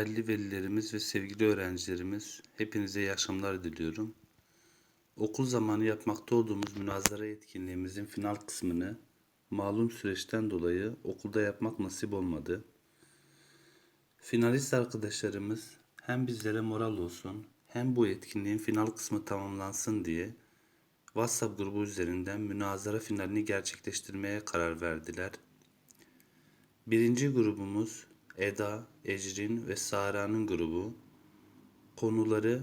Değerli velilerimiz ve sevgili öğrencilerimiz, hepinize iyi akşamlar diliyorum. Okul zamanı yapmakta olduğumuz münazara etkinliğimizin final kısmını malum süreçten dolayı okulda yapmak nasip olmadı. Finalist arkadaşlarımız hem bizlere moral olsun hem bu etkinliğin final kısmı tamamlansın diye WhatsApp grubu üzerinden münazara finalini gerçekleştirmeye karar verdiler. Birinci grubumuz Eda, Ecrin ve Sara'nın grubu. Konuları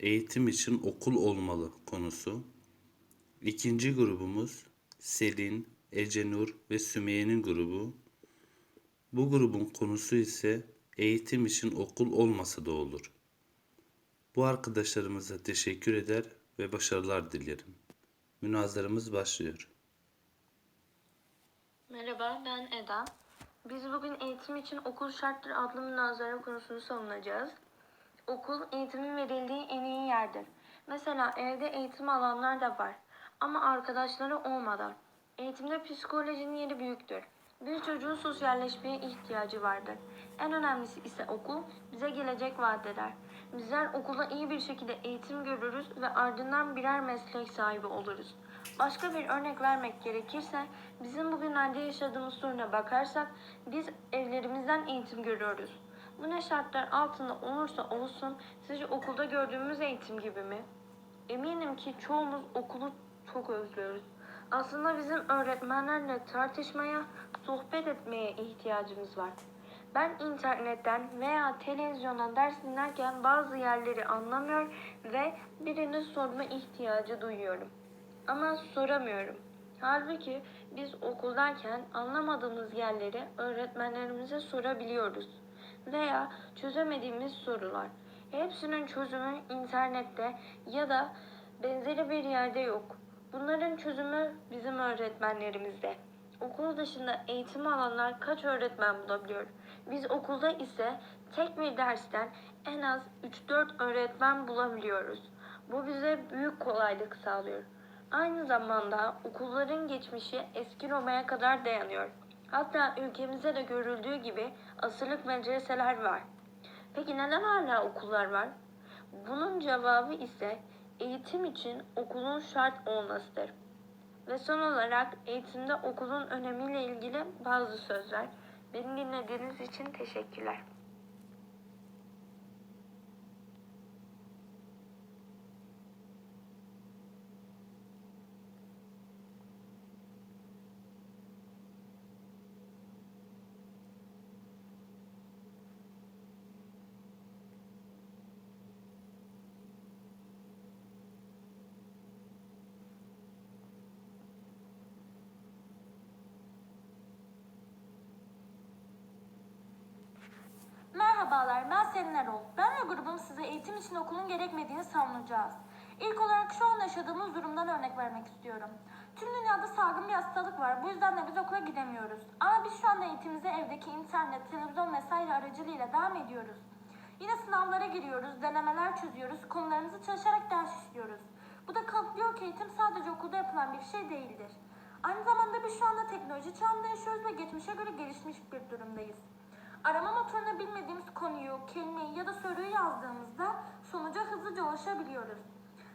eğitim için okul olmalı konusu. İkinci grubumuz Selin, Ecenur ve Sümeyye'nin grubu. Bu grubun konusu ise eğitim için okul olmasa da olur. Bu arkadaşlarımıza teşekkür eder ve başarılar dilerim. Münazarımız başlıyor. Merhaba, ben Eda. Biz bugün eğitim için okul şarttır adlı münazara konusunu savunacağız. Okul, eğitimin verildiği en iyi yerdir. Mesela evde eğitim alanlar da var ama arkadaşları olmadan. Eğitimde psikolojinin yeri büyüktür. Bir çocuğun sosyalleşmeye ihtiyacı vardır. En önemlisi ise okul bize gelecek vaat eder. Bizler okulda iyi bir şekilde eğitim görürüz ve ardından birer meslek sahibi oluruz. Başka bir örnek vermek gerekirse, bizim bugünlerde yaşadığımız soruna bakarsak, biz evlerimizden eğitim görüyoruz. Bu ne şartlar altında olursa olsun, sizce okulda gördüğümüz eğitim gibi mi? Eminim ki çoğumuz okulu çok özlüyoruz. Aslında bizim öğretmenlerle tartışmaya, sohbet etmeye ihtiyacımız var. Ben internetten veya televizyondan ders dinlerken bazı yerleri anlamıyor ve birine sorma ihtiyacı duyuyorum. Ama soramıyorum. Halbuki biz okuldayken anlamadığımız yerleri öğretmenlerimize sorabiliyoruz. Veya çözemediğimiz sorular. Hepsinin çözümü internette ya da benzeri bir yerde yok. Bunların çözümü bizim öğretmenlerimizde. Okul dışında eğitim alanlar kaç öğretmen bulabiliyor? Biz okulda ise tek bir dersten en az 3-4 öğretmen bulabiliyoruz. Bu bize büyük kolaylık sağlıyor. Aynı zamanda okulların geçmişi eski Roma'ya kadar dayanıyor. Hatta ülkemizde de görüldüğü gibi asırlık medreseler var. Peki neden hala okullar var? Bunun cevabı ise eğitim için okulun şart olmasıdır. Ve son olarak eğitimde okulun önemiyle ilgili bazı sözler. Beni dinlediğiniz için teşekkürler. Merhabalar, ben Selin Erol. Ben ve grubum size eğitim için okulun gerekmediğini savunacağız. İlk olarak şu an yaşadığımız durumdan örnek vermek istiyorum. Tüm dünyada salgın bir hastalık var, bu yüzden de biz okula gidemiyoruz. Ama biz şu anda eğitimimize evdeki internet, televizyon vesaire aracılığıyla devam ediyoruz. Yine sınavlara giriyoruz, denemeler çözüyoruz, konularımızı çalışarak ders işliyoruz. Bu da kanıtlıyor ki eğitim sadece okulda yapılan bir şey değildir. Aynı zamanda biz şu anda teknoloji çağında yaşıyoruz ve geçmişe göre gelişmiş bir durumdayız. Arama motoruna bilmediğimiz konuyu, kelimeyi ya da soruyu yazdığımızda sonuca hızlıca ulaşabiliyoruz.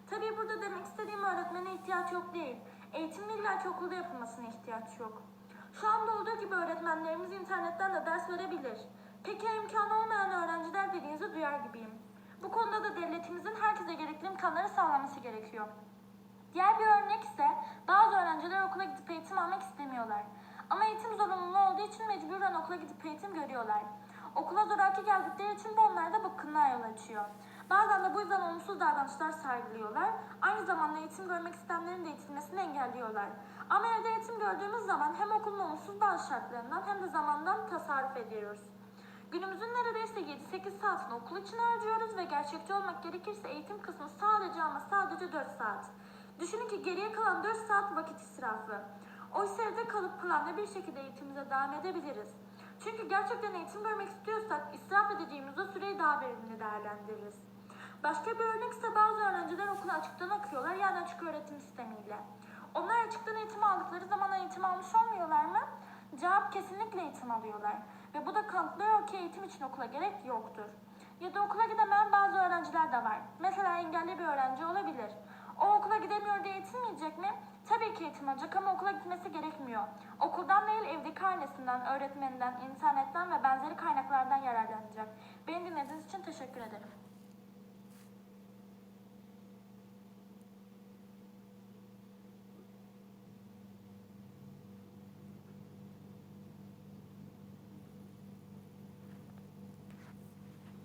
Tabii burada demek istediğim öğretmene ihtiyaç yok değil. Eğitimin illaki okulda yapılmasına ihtiyaç yok. Şu anda olduğu gibi öğretmenlerimiz internetten de ders verebilir. Peki imkanı olmayan öğrenciler dediğinizi duyar gibiyim. Bu konuda da devletimizin herkese gerekli imkanları sağlaması gerekiyor. Diğer bir örnek ise bazı öğrenciler okula gidip eğitim almak istemiyorlar. Ama eğitim zorunlu olduğu için mecburen okula gidip eğitim görüyorlar. Okula zoraki geldikleri için bu onlarda bıkkınlığa yol açıyor. Bazen de bu yüzden olumsuz davranışlar sergiliyorlar. Aynı zamanda eğitim görmek isteyenlerin de eğitilmesini engelliyorlar. Ama evde eğitim gördüğümüz zaman hem okulun olumsuz bazı şartlarından hem de zamandan tasarruf ediyoruz. Günümüzün neredeyse 7-8 saatini okul için harcıyoruz ve gerçekçi olmak gerekirse eğitim kısmı sadece ama sadece 4 saat. Düşünün ki geriye kalan 4 saat vakit israfı. Oysa evde kalıp planlı bir şekilde eğitimimize devam edebiliriz. Çünkü gerçekten eğitim görmek istiyorsak israf edeceğimiz o süreyi daha verimli değerlendiririz. Başka bir örnek ise bazı öğrenciler okulu açıktan okuyorlar yani açık öğretim sistemiyle. Onlar açıktan eğitim aldıkları zaman eğitim almış olmuyorlar mı? Cevap kesinlikle eğitim alıyorlar. Ve bu da kanıtlıyor ki eğitim için okula gerek yoktur. Ya da okula gidemeyen bazı öğrenciler de var. Mesela engelli bir öğrenci olabilir. O okula gidemiyor diye eğitilmeyecek mi? Tabii ki eğitim alacak ama okula gitmesi gerekmiyor. Okuldan değil evdeki ailesinden, öğretmeninden, internetten ve benzeri kaynaklardan yararlanacak. Beni dinlediğiniz için teşekkür ederim.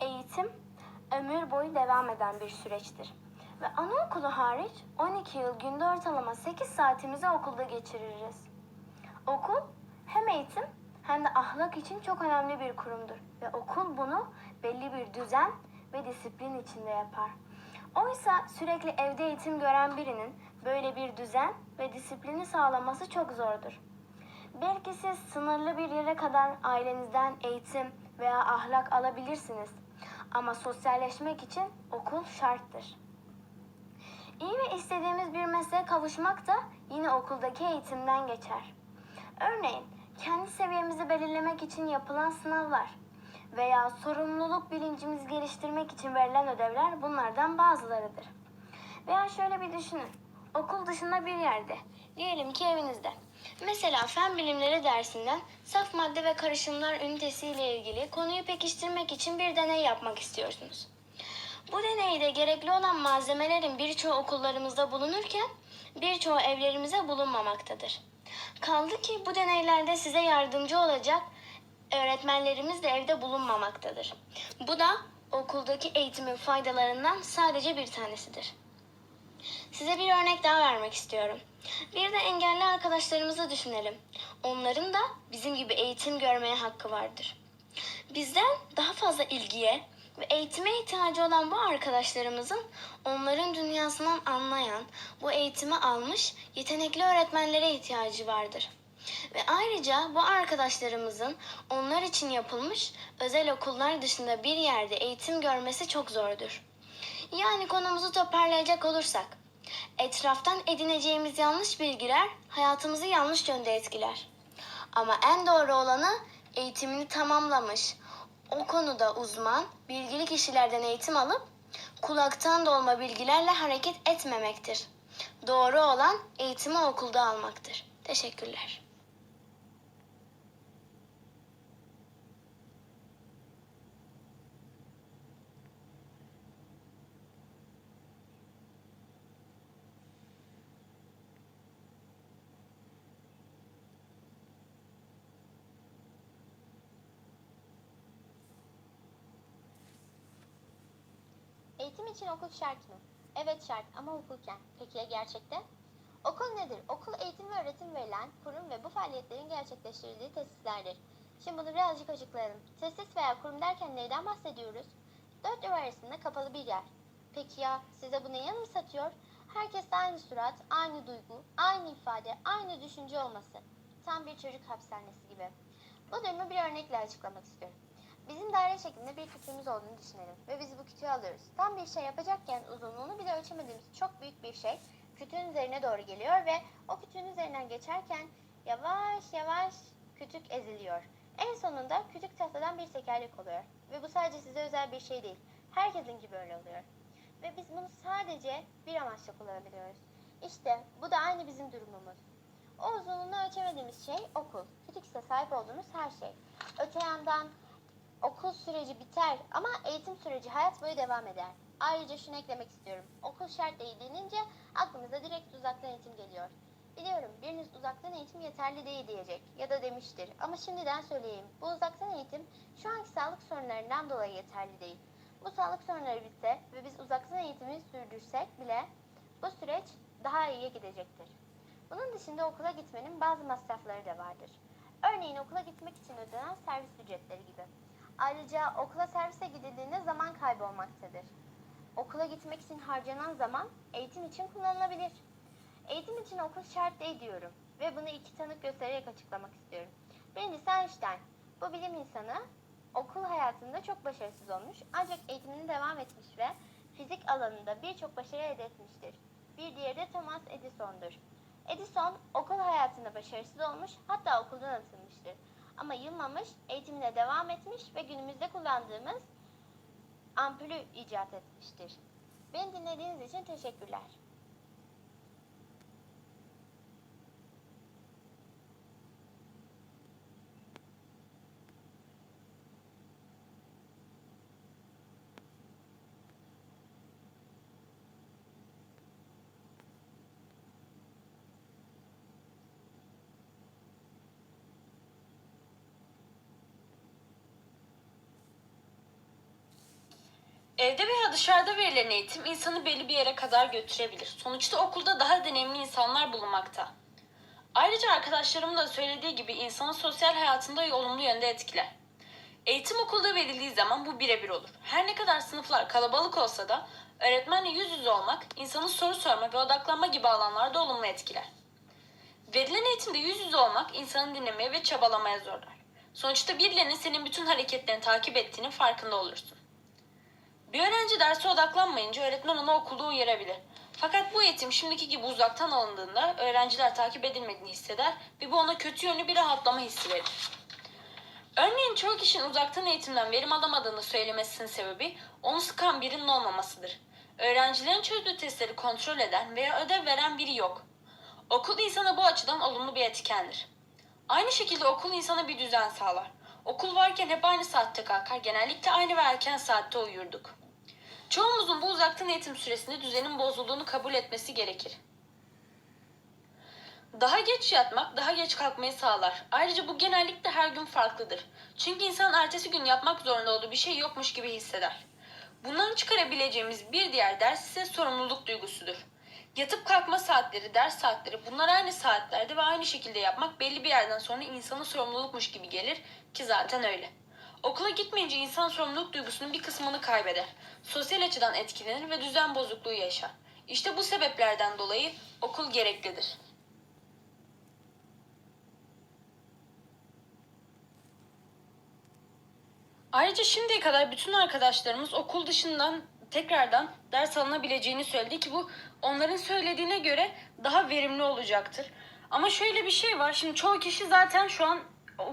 Eğitim ömür boyu devam eden bir süreçtir. Ve anaokulu hariç 12 yıl günde ortalama 8 saatimizi okulda geçiririz. Okul hem eğitim hem de ahlak için çok önemli bir kurumdur. Ve okul bunu belli bir düzen ve disiplin içinde yapar. Oysa sürekli evde eğitim gören birinin böyle bir düzen ve disiplini sağlaması çok zordur. Belki siz sınırlı bir yere kadar ailenizden eğitim veya ahlak alabilirsiniz. Ama sosyalleşmek için okul şarttır. İyi ve istediğimiz bir mesleğe kavuşmak da yine okuldaki eğitimden geçer. Örneğin kendi seviyemizi belirlemek için yapılan sınavlar veya sorumluluk bilincimizi geliştirmek için verilen ödevler bunlardan bazılarıdır. Veya şöyle bir düşünün. Okul dışında bir yerde, diyelim ki evinizde. Mesela fen bilimleri dersinden saf madde ve karışımlar ünitesi ile ilgili konuyu pekiştirmek için bir deney yapmak istiyorsunuz. Bu deneyde gerekli olan malzemelerin birçoğu okullarımızda bulunurken birçoğu evlerimize bulunmamaktadır. Kaldı ki bu deneylerde size yardımcı olacak öğretmenlerimiz de evde bulunmamaktadır. Bu da okuldaki eğitimin faydalarından sadece bir tanesidir. Size bir örnek daha vermek istiyorum. Bir de engelli arkadaşlarımızı düşünelim. Onların da bizim gibi eğitim görmeye hakkı vardır. Bizden daha fazla ilgiye ve eğitime ihtiyacı olan bu arkadaşlarımızın onların dünyasından anlayan, bu eğitimi almış yetenekli öğretmenlere ihtiyacı vardır. Ve ayrıca bu arkadaşlarımızın onlar için yapılmış özel okullar dışında bir yerde eğitim görmesi çok zordur. Yani konumuzu toparlayacak olursak, etraftan edineceğimiz yanlış bilgiler hayatımızı yanlış yönde etkiler. Ama en doğru olanı eğitimini tamamlamış, o konuda uzman, bilgili kişilerden eğitim alıp kulaktan dolma bilgilerle hareket etmemektir. Doğru olan eğitimi okulda almaktır. Teşekkürler. Eğitim için okul şart mı? Evet şart ama hukuken. Peki ya gerçekte? Okul nedir? Okul eğitim ve öğretim verilen kurum ve bu faaliyetlerin gerçekleştirildiği tesislerdir. Şimdi bunu birazcık açıklayalım. Tesis veya kurum derken neyden bahsediyoruz? Dört duvar arasında kapalı bir yer. Peki ya size bu neyi anımsatıyor? Herkeste aynı surat, aynı duygu, aynı ifade, aynı düşünce olması. Tam bir çocuk hapishanesi gibi. Bu durumu bir örnekle açıklamak istiyorum. Bizim daire şeklinde bir kütüğümüz olduğunu düşünelim ve biz bu kütüğü alıyoruz. Tam bir şey yapacakken uzunluğunu bile ölçemediğimiz çok büyük bir şey kütüğün üzerine doğru geliyor ve o kütüğün üzerinden geçerken yavaş yavaş kütük eziliyor. En sonunda kütük tahtadan bir tekerlek oluyor. Ve bu sadece size özel bir şey değil. Herkesin gibi öyle oluyor. Ve biz bunu sadece bir amaçla kullanabiliyoruz. İşte bu da aynı bizim durumumuz. O uzunluğunu ölçemediğimiz şey okul. Kütük ise sahip olduğumuz her şey. Öte yandan okul süreci biter ama eğitim süreci hayat boyu devam eder. Ayrıca şunu eklemek istiyorum. Okul şart değil denince aklımıza direkt uzaktan eğitim geliyor. Biliyorum biriniz uzaktan eğitim yeterli değil diyecek ya da demiştir. Ama şimdiden söyleyeyim. Bu uzaktan eğitim şu anki sağlık sorunlarından dolayı yeterli değil. Bu sağlık sorunları bitse ve biz uzaktan eğitimi sürdürsek bile bu süreç daha iyiye gidecektir. Bunun dışında okula gitmenin bazı masrafları da vardır. Örneğin okula gitmek için ödenen servis ücretleri gibi. Ayrıca okula servise gidildiğinde zaman kaybı olmaktadır. Okula gitmek için harcanan zaman eğitim için kullanılabilir. Eğitim için okul şart değil diyorum ve bunu iki tanık göstererek açıklamak istiyorum. Birincisi Einstein. Bu bilim insanı okul hayatında çok başarısız olmuş ancak eğitimine devam etmiş ve fizik alanında birçok başarı elde etmiştir. Bir diğeri de Thomas Edison'dur. Edison okul hayatında başarısız olmuş, hatta okuldan atılmıştır. Ama yılmamış, eğitimine devam etmiş ve günümüzde kullandığımız ampulü icat etmiştir. Beni dinlediğiniz için teşekkürler. Evde veya dışarıda verilen eğitim insanı belli bir yere kadar götürebilir. Sonuçta okulda daha deneyimli insanlar bulunmakta. Ayrıca arkadaşlarımın da söylediği gibi insanın sosyal hayatında olumlu yönde etkiler. Eğitim okulda verildiği zaman bu birebir olur. Her ne kadar sınıflar kalabalık olsa da öğretmenle yüz yüze olmak, insanın soru sorma ve odaklanma gibi alanlarda olumlu etkiler. Verilen eğitimde yüz yüze olmak insanı dinlemeye ve çabalamaya zorlar. Sonuçta birilerinin senin bütün hareketlerini takip ettiğinin farkında olursun. Bir öğrenci derse odaklanmayınca öğretmen onu okulda uyarabilir. Fakat bu eğitim şimdiki gibi uzaktan alındığında öğrenciler takip edilmediğini hisseder ve bu ona kötü yönlü bir rahatlama hissi verir. Örneğin çoğu kişinin uzaktan eğitimden verim alamadığını söylemesinin sebebi onu sıkan birinin olmamasıdır. Öğrencilerin çözdüğü testleri kontrol eden veya ödev veren biri yok. Okul insana bu açıdan olumlu bir etkendir. Aynı şekilde okul insana bir düzen sağlar. Okul varken hep aynı saatte kalkar, genellikle aynı ve erken saatte uyurduk. Çoğumuzun bu uzaktan eğitim süresinde düzenin bozulduğunu kabul etmesi gerekir. Daha geç yatmak daha geç kalkmayı sağlar. Ayrıca bu genellikle her gün farklıdır. Çünkü insan ertesi gün yapmak zorunda olduğu bir şey yokmuş gibi hisseder. Bundan çıkarabileceğimiz bir diğer ders ise sorumluluk duygusudur. Yatıp kalkma saatleri, ders saatleri bunlar aynı saatlerde ve aynı şekilde yapmak belli bir yerden sonra insana sorumlulukmuş gibi gelir ki zaten öyle. Okula gitmeyince insan sorumluluk duygusunun bir kısmını kaybeder. Sosyal açıdan etkilenir ve düzen bozukluğu yaşar. İşte bu sebeplerden dolayı okul gereklidir. Ayrıca şimdiye kadar bütün arkadaşlarımız okul dışından tekrardan ders alınabileceğini söyledi ki bu onların söylediğine göre daha verimli olacaktır. Ama şöyle bir şey var. Şimdi çoğu kişi zaten şu an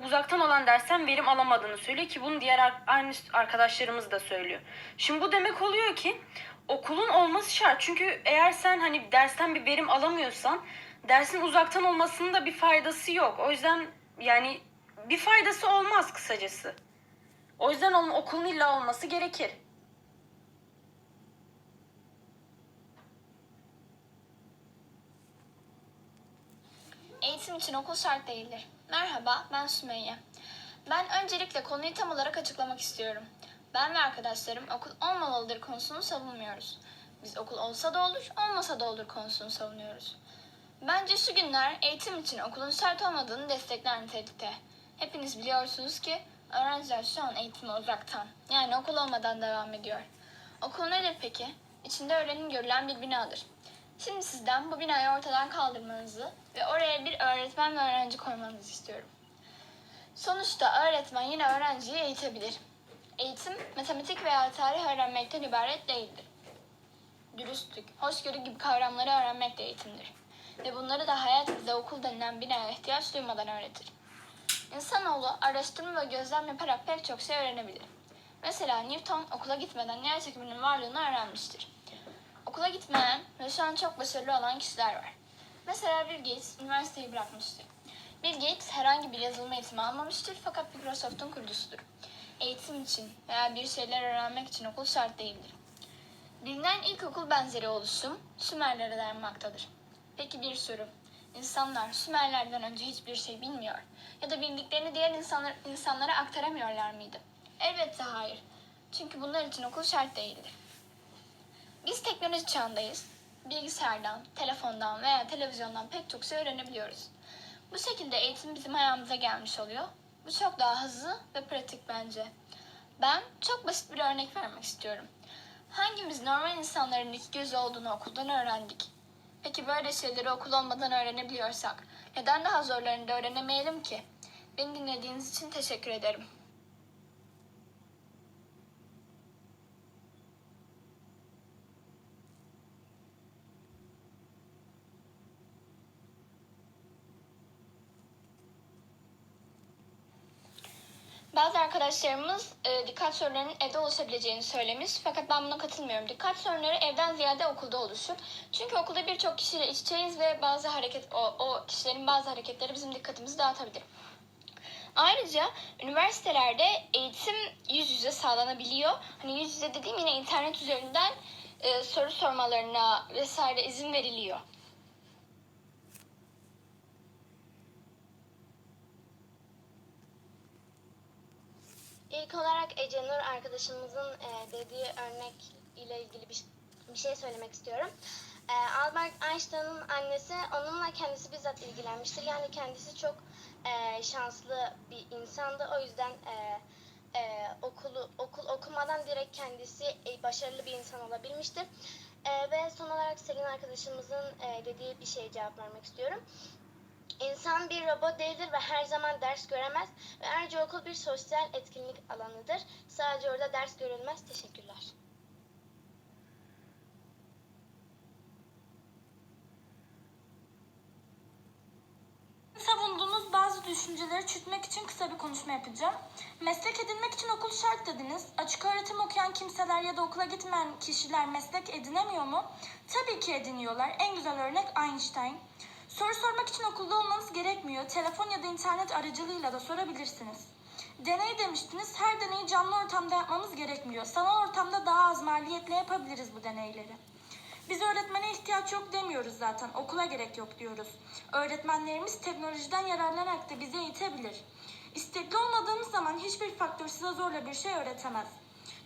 uzaktan olan dersten verim alamadığını söylüyor ki bunu diğer aynı arkadaşlarımız da söylüyor. Şimdi bu demek oluyor ki okulun olması şart. Çünkü eğer sen hani dersten bir verim alamıyorsan dersin uzaktan olmasının da bir faydası yok. O yüzden yani bir faydası olmaz kısacası. O yüzden onun okulun illa olması gerekir. Eğitim için okul şart değildir. Merhaba, ben Sümeyye. Ben öncelikle konuyu tam olarak açıklamak istiyorum. Ben ve arkadaşlarım okul olmamalıdır konusunu savunmuyoruz. Biz okul olsa da olur, olmasa da olur konusunu savunuyoruz. Bence şu günler eğitim için okulun şart olmadığını destekler nitelikte. Hepiniz biliyorsunuz ki öğrenciler şu an eğitime uzaktan, yani okul olmadan devam ediyor. Okul nedir peki? İçinde öğrenim görülen bir binadır. Şimdi sizden bu binayı ortadan kaldırmanızı ve oraya bir öğretmen ve öğrenci koymanızı istiyorum. Sonuçta öğretmen yine öğrenciyi eğitebilir. Eğitim, matematik veya tarih öğrenmekten ibaret değildir. Dürüstlük, hoşgörü gibi kavramları öğrenmek de eğitimdir. Ve bunları da hayat bize okul denilen binaya ihtiyaç duymadan öğretir. İnsanoğlu araştırma ve gözlem yaparak pek çok şey öğrenebilir. Mesela Newton okula gitmeden yer çekiminin varlığını öğrenmiştir. Okula gitmeyen ve şu an çok başarılı olan kişiler var. Mesela Bill Gates üniversiteyi bırakmıştır. Bill Gates herhangi bir yazılım eğitimi almamıştır fakat Microsoft'un kurucusudur. Eğitim için veya bir şeyler öğrenmek için okul şart değildir. Bilinen ilk okul benzeri oluşum Sümerlere dayanmaktadır. Peki bir soru. İnsanlar Sümerlerden önce hiçbir şey bilmiyor ya da bildiklerini diğer insanlar, insanlara aktaramıyorlar mıydı? Elbette hayır. Çünkü bunlar için okul şart değildir. Biz teknoloji çağındayız. Bilgisayardan, telefondan veya televizyondan pek çok şey öğrenebiliyoruz. Bu şekilde eğitim bizim ayağımıza gelmiş oluyor. Bu çok daha hızlı ve pratik bence. Ben çok basit bir örnek vermek istiyorum. Hangimiz normal insanların iki gözü olduğunu okuldan öğrendik? Peki böyle şeyleri okul olmadan öğrenebiliyorsak neden daha zorlarını da öğrenemeyelim ki? Beni dinlediğiniz için teşekkür ederim. Bazı arkadaşlarımız e, dikkat sorunlarının evde oluşabileceğini söylemiş fakat ben buna katılmıyorum. Dikkat sorunları evden ziyade okulda oluşur. Çünkü okulda birçok kişiyle iç içeyiz ve bazı hareket o, o kişilerin bazı hareketleri bizim dikkatimizi dağıtabilir. Ayrıca üniversitelerde eğitim yüz yüze sağlanabiliyor. Hani yüz yüze dediğim yine internet üzerinden e, soru sormalarına vesaire izin veriliyor. İlk olarak Ece Nur arkadaşımızın e, dediği örnek ile ilgili bir, bir şey söylemek istiyorum. E, Albert Einstein'ın annesi onunla kendisi bizzat ilgilenmiştir. Yani kendisi çok e, şanslı bir insandı. O yüzden e, okulu okul okumadan direkt kendisi başarılı bir insan olabilmiştir. Ve son olarak Selin arkadaşımızın dediği bir şeye cevap vermek istiyorum. İnsan bir robot değildir ve her zaman ders göremez. Ve ayrıca okul bir sosyal etkinlik alanıdır. Sadece orada ders görülmez. Teşekkürler. Savunduğunuz bazı düşünceleri çürütmek için kısa bir konuşma yapacağım. Meslek edinmek için okul şart dediniz. Açık öğretim okuyan kimseler ya da okula gitmeyen kişiler meslek edinemiyor mu? Tabii ki ediniyorlar. En güzel örnek Einstein. Soru sormak için okulda olmanız gerekmiyor. Telefon ya da internet aracılığıyla da sorabilirsiniz. Deney demiştiniz. Her deneyi canlı ortamda yapmamız gerekmiyor. Sanal ortamda daha az maliyetle yapabiliriz bu deneyleri. Biz öğretmene ihtiyaç yok demiyoruz zaten. Okula gerek yok diyoruz. Öğretmenlerimiz teknolojiden yararlanarak da bizi eğitebilir. İstekli olmadığımız zaman hiçbir faktör size zorla bir şey öğretemez.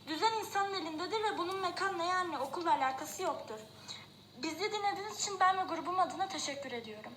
Düzen insanın elindedir ve bunun mekanla yani okulla alakası yoktur. Bizi dinlediğiniz için ben ve grubum adına teşekkür ediyorum.